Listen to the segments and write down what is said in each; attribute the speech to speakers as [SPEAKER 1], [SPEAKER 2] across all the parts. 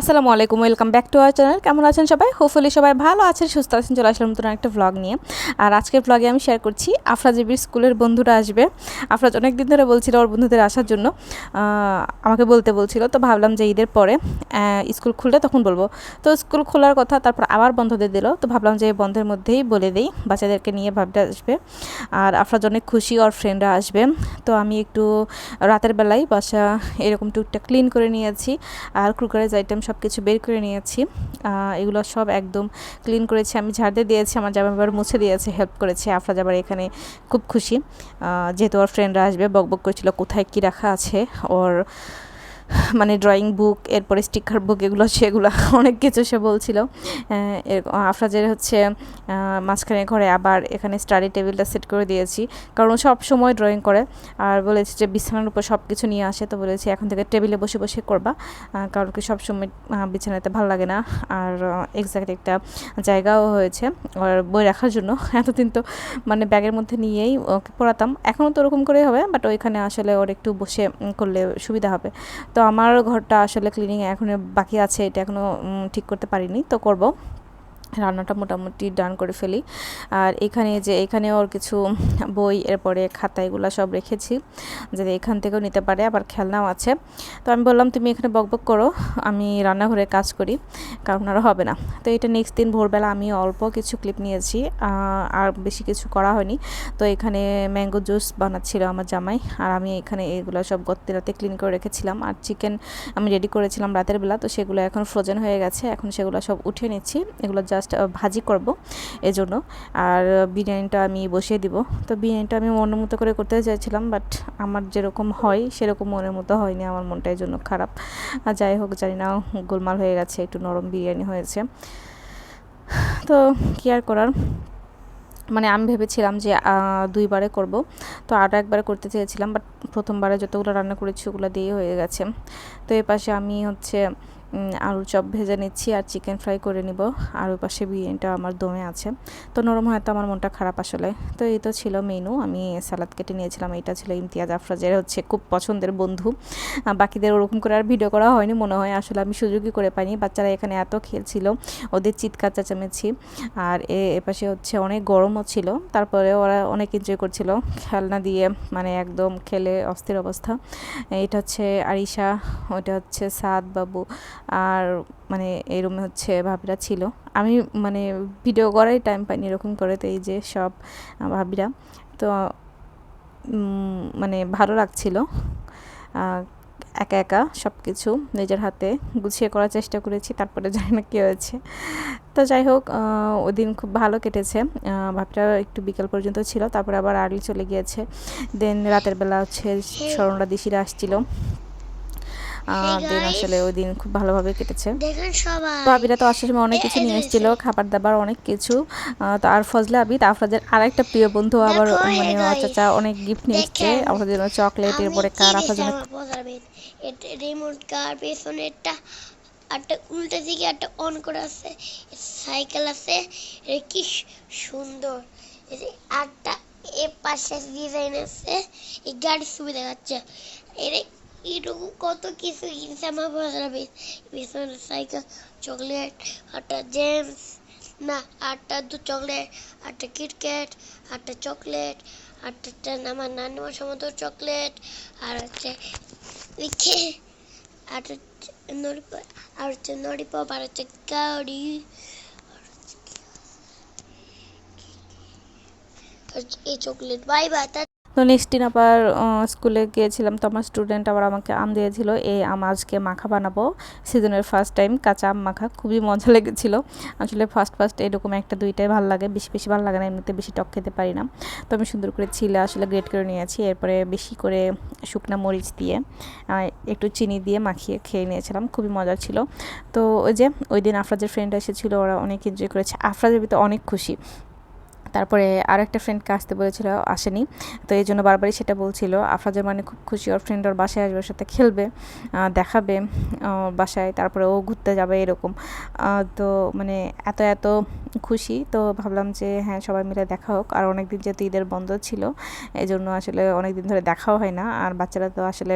[SPEAKER 1] আসসালামু আলাইকুম, welcome back to our channel. কেমন আছেন সবাই? হোপফুলি সবাই ভালো আছেন, সুস্থ আছেন, চলে আসলাম নতুন একটা ভ্লগ নিয়ে। আর আজকের ভ্লগে আমি শেয়ার করছি আফরাজিবির স্কুলের বন্ধুরা আসবে। আফরাজ অনেক দিন ধরে বলছিল ওর বন্ধুদের আসার জন্য। আমাকে বলতে বলছিল, তো ভাবলাম যে ঈদের পরে স্কুল খুললে তখন বলব। তো স্কুল খোলার কথা, তারপর আবার বন্ধ দিয়ে দিল। তো ভাবলাম যে বন্ধের মধ্যেই বলে দিই, বাচ্চাদেরকে নিয়ে ভাবতে আসবে। আর আফরাজ অনেক খুশি, ওর ফ্রেন্ডরা আসবে। তো আমি একটু রাতের বেলায় বাসা এরকম টুকটা ক্লিন করে নিয়েছি। আর ক্রুকারেজ আইটেম সব কিছু বের করে নিয়েছি। এগুলো সব একদম ক্লিন করেছি। আমি ঝাড়তে দিয়ে দিয়েছি, আমার জামা আবার মুছে দিয়েছে, হেল্প করেছে। আফরা যাবার এখানে খুব খুশি। যেহেতু ওর ফ্রেন্ডরা আসবে বক বক করেছিল কোথায় কী রাখা আছে। ওর মানে ড্রয়িং বুক এরপরে স্টিকার বুক এগুলো, সেগুলো অনেক কিছু সে বলছিল। আফরাজের হচ্ছে মাঝখানে ঘরে আবার এখানে স্টাডি টেবিলটা সেট করে দিয়েছি। কারণ সব সময় ড্রয়িং করে। আর বলেছে যে বিছানার উপর সব কিছু নিয়ে আসে। তো বলেছি, এখন থেকে টেবিলে বসে বসে করবা। কারণ কি সব সময় বিছানাতে ভালো লাগে না। আর এক্স্যাক্ট একটা জায়গাও হয়েছে। আর বই রাখার জন্য এতদিন তো মানে ব্যাগের মধ্যে নিয়েই ওকে পড়াতাম। এখনও তো ওরকম করেই হবে বাট ওইখানে আসলে ওর একটু বসে করলে সুবিধা হবে। তো আমার ঘরটা আসলে ক্লিনিং এখনও বাকি আছে এটা এখনও ঠিক করতে পারিনি তো করব। রান্নাটা মোটামুটি ডান করে ফেলি। আর এখানে যে এখানে ওর কিছু বই, এরপরে খাতা এগুলো সব রেখেছি। যাতে এখান থেকেও নিতে পারে, আবার খেলনাও আছে। তো আমি বললাম, তুমি এখানে বকবক করো, আমি রান্নাঘরে কাজ করি, কারণ আর হবে না। তো এটা নেক্সট দিন ভোরবেলা আমি অল্প কিছু ক্লিপ নিয়েছি আর বেশি কিছু করা হয়নি। তো এখানে ম্যাঙ্গো জুস বানাচ্ছিল আমার জামাই, আর আমি এখানে এগুলো সব গত্তে রাতে ক্লিন করে রেখেছিলাম। আর চিকেন আমি রেডি করেছিলাম রাতের বেলা, তো সেগুলো এখন ফ্রোজেন হয়ে গেছে। এখন সেগুলো সব উঠে নিচ্ছি। এগুলো জাস্ট ভাজি করব এজন্য। আর বিরিয়ানিটা আমি বসিয়ে দিব। তো বিরিয়ানিটা আমি মনের মতো করে করতে চাইছিলাম বাট আমার যেরকম হয় সেরকম মনের মতো হয়নি। আমার মনটা এই জন্য খারাপ। আর যাই হোক, জানি না, গোলমাল হয়ে গেছে, একটু নরম বিরিয়ানি হয়েছে। তো কি আর করার? মানে আমি ভেবেছিলাম যে দুইবারে করব। তো আরও একবারে করতে চেয়েছিলাম বাট প্রথমবারে যতগুলো রান্না করেছি, ওগুলো দিয়েই হয়ে গেছে। তো এ পাশে আমি হচ্ছে আলুর চপ ভেজে নিচ্ছি আর চিকেন ফ্রাই করে নিব। আর ওই পাশে বিরিয়ানিটা আমার দমে আছে। তো নরম হয়তো আমার মনটা খারাপ আসলে। তো এই তো ছিল মেনু আমি সালাদ কেটে নিয়েছিলাম। এটা ছিল ইমতিয়াজ আফরাজের হচ্ছে খুব পছন্দের বন্ধু। বাকিদের ওরকম করে আর ভিডিও করা হয়নি মনে হয়। আসলে আমি সুযোগই করে পাইনি। বাচ্চারা এখানে এত খেলছিল। ওদের চিৎকার চেঁচামেচি। আর এ এপাশে হচ্ছে অনেক গরমও ছিল। তারপরে ওরা অনেক এনজয় করছিল। খেলনা দিয়ে মানে একদম খেলে অস্থির অবস্থা। এটা হচ্ছে আরিশা ওটা হচ্ছে সাদ বাবু। আর মানে এই রুমে হচ্ছে ভাবিরা ছিল। আমি মানে ভিডিও করাই টাইম পাইনি এরকম করে তো এই যে সব ভাবিরা। তো মানে ভালো লাগছিল। একা একা সব কিছু নিজের হাতে গুছিয়ে করার চেষ্টা করেছি তারপরে জানি না কী হয়েছে। তো যাই হোক ওই দিন খুব ভালো কেটেছে। ভাবটা একটু বিকেল পর্যন্ত ছিল তারপরে আবার আর্লি চলে গিয়েছে। দেন রাতের বেলা হচ্ছে স্মরণরা দিশিরা আসছিল। দেন আসলে ওই দিন খুব ভালোভাবে কেটেছে। ভাবিরা তো আসার সময় অনেক কিছু নিয়ে এসেছিল খাবার দাবার অনেক কিছু। তো আর ফজলে আবিদ আফরাজের আরেকটা প্রিয় বন্ধু আবার মানে চাচা অনেক গিফট নিয়ে এসছে। আমাদের জন্য চকলেট এরপরে কার আফরাজ জন্য
[SPEAKER 2] রিমোট কার পেছনে একটা একটা উল্টা দিকে একটা অন করে আছে। সাইকেল আছে এটা কি সুন্দর। একটা এ পাশে ডিজাইন আছে এই গাড়ির সুবিধা যাচ্ছে এটা এরকম কত কিছু কিনছে আমার বসাবে পেছনে সাইকেল চকলেট একটা জেমস না আটটা দু চকলেট আটটা কিটক্যাট আটটা চকলেট আটটা আমার নানুমার সমস্ত চকলেট আর হচ্ছে আর হচ্ছে নড়িপপ আর হচ্ছে নড়িপপ, আর হচ্ছে কাউরি এই চকলেট বাই বাই
[SPEAKER 1] তো নেক্সট দিন আবার স্কুলে গিয়েছিলাম তো আমার স্টুডেন্ট আবার আমাকে আম দিয়েছিল এই আম আজকে মাখা বানাবো সিজনের ফার্স্ট টাইম কাঁচা আম মাখা। খুবই মজা লেগেছিল। আসলে ফার্স্ট ফার্স্ট এরকম একটা দুইটাই ভালো লাগে, বেশি বেশি ভালো লাগে না, এমনিতে বেশি টক খেতে পারি না। তো আমি সুন্দর করে ছিলে আসলে গ্রেট করে নিয়েছি, এরপরে বেশি করে শুকনা মরিচ দিয়ে একটু চিনি দিয়ে মাখিয়ে খেয়ে নিয়েছিলাম, খুবই মজার ছিল। তো ওই যে, ওই দিন আফরাজের ফ্রেন্ড এসেছিল, ওরা অনেক এনজয় করেছে। আফরাজের ভিতরে অনেক খুশি। তারপরে আর একটা ফ্রেন্ডকে আসতে বলেছিল, আসেনি। তো এই জন্য বারবারই সেটা বলছিল। আফরাজের মানে খুব খুশি, ওর ফ্রেন্ড ওর বাসায় আসবে, ওর সাথে খেলবে দেখাবে বাসায়, তারপরে ও ঘুরতে যাবে এরকম। তো মানে এত এত খুশি। তো ভাবলাম যে হ্যাঁ সবাই মিলে দেখা হোক। আর অনেক দিন যেহেতু ঈদের বন্ধ ছিল এই জন্য আসলে অনেক দিন ধরে দেখাও হয় না। আর বাচ্চারা তো আসলে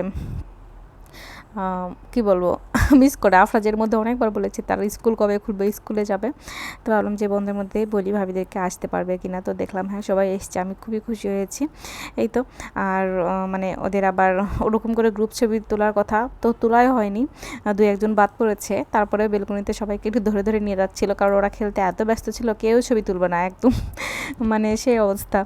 [SPEAKER 1] কি বলব? মিস করে আফরাজের মধ্যে অনেকবার বলেছি, তার স্কুল কবে খুলবে? স্কুলে যাবে। তো ভাবলাম যে বন্ধের মধ্যে বলি, ভাবিদেরকে আসতে পারবে কিনা। তো দেখলাম হ্যাঁ সবাই এসছে, আমি খুবই খুশি হয়েছি। এই তো, আর মানে ওদের আবার ওরকম করে গ্রুপ ছবি তোলার কথা তো তোলাই হয়নি। দু একজন বাদ পড়েছে, তারপরে বেলকনিতে সবাইকে একটু ধরে ধরে নিয়ে যাচ্ছিল, কারণ ওরা খেলতে এত ব্যস্ত ছিল, কেউ ছবি তুলবে না, একদম মানে সেই অবস্থা।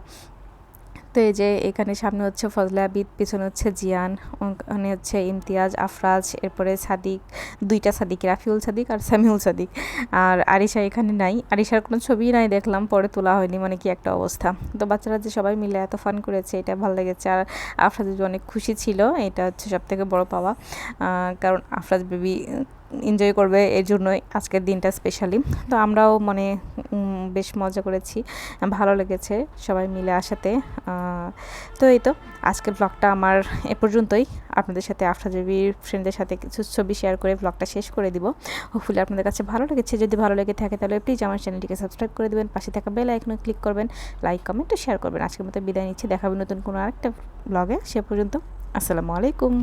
[SPEAKER 1] তো এই যে এখানে সামনে হচ্ছে ফজলা আবিদ, পিছনে হচ্ছে জিয়ান, ওখানে হচ্ছে ইমতিয়াজ, আফরাজ, এরপরে সাদিক, দুইটা সাদিক, রাফিউল সাদিক আর সামিউল সাদিক। আর আরিশা এখানে নাই। আরিশার কোনো ছবি নাই দেখলাম, পরে তোলা হয়নি মানে কি একটা অবস্থা। তো বাচ্চারা যে সবাই মিলে এত ফান করেছে, এটা ভালো লেগেছে। আর আফরাজ অনেক খুশি ছিল, এটা হচ্ছে সব থেকে বড় পাওয়া। কারণ আফরাজ বেবি এনজয় করবে এর জন্যই আজকের দিনটা স্পেশালি তো আমরাও মানে বেশ মজা করেছি, ভালো লেগেছে সবাই মিলে আসাতে। তো এই তো, আজকের ব্লগটা আমার এ পর্যন্তই। আপনাদের সাথে আফরাজবির ফ্রেন্ডদের সাথে কিছু ছবি শেয়ার করে ব্লগটা শেষ করে দিব। হোপফুলি আপনাদের কাছে ভালো লেগেছে, যদি ভালো লেগে থাকে তাহলে প্লিজ আমার চ্যানেলটিকে সাবস্ক্রাইব করে দেবেন, পাশে থাকা বেল আইকনে ক্লিক করবেন লাইক কমেন্ট শেয়ার করবেন। আজকের মতো বিদায় নিচ্ছি দেখাবেন নতুন কোনো আরেকটা ব্লগে সে পর্যন্ত, আসসালামু আলাইকুম।